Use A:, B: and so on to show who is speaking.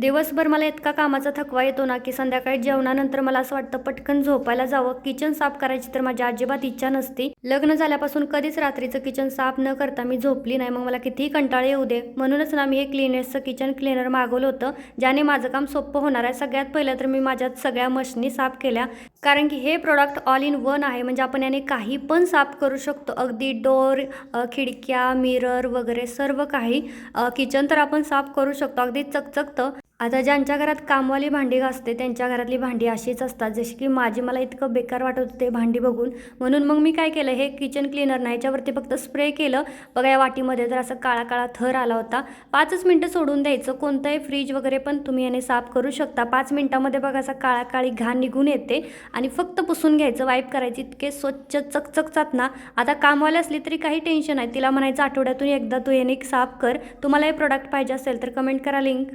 A: दिवसभर मला इतका कामाचा थकवा येतो ना की संध्याकाळी जेवणानंतर मला असं वाटतं पटकन झोपायला जावं. किचन साफ करायची तर माझी अजिबात इच्छा नसती. लग्न झाल्यापासून कधीच रात्रीचं किचन साफ न करता मी झोपली नाही. मग मला कितीही कंटाळे येऊ दे. म्हणूनच ना मी हे क्लिनेसचं किचन क्लिनर मागवलं होतं ज्याने माझं काम सोपं होणार आहे. सगळ्यात पहिलं तर मी माझ्या सगळ्या मशनी साफ केल्या. कारण की हे प्रोडक्ट ऑल इन वन आहे. म्हणजे आपण याने काही पण साफ करू शकतो. अगदी डोर खिडक्या मिरर वगैरे सर्व काही किचन तर आपण साफ करू शकतो. अगदी चकचकतं. आता ज्यांच्या घरात कामवाली भांडी घासते त्यांच्या घरातली भांडी अशीच असतात. जशी की माझी मला इतकं बेकार वाटत होतं ते भांडी बघून. म्हणून मग मी काय केलं हे किचन क्लिनर ना याच्यावरती फक्त स्प्रे केलं. बघा या वाटीमध्ये तर असं काळा काळा थर आला होता पाचच मिनटं सोडून द्यायचं. कोणतंही फ्रीज वगैरे पण तुम्ही याने साफ करू शकता. पाच मिनटामध्ये बघा असा काळा काळी घाण निघून येते आणि फक्त पुसून घ्यायचं वाईप करायची. इतके स्वच्छ चकचकतात ना. आता कामवाली असली तरी काही टेन्शन आहे तिला म्हणायचं आठवड्यातून एकदा तू याने साफ कर. तुम्हाला हे प्रोडक्ट पाहिजे असेल तर कमेंट करा लिंक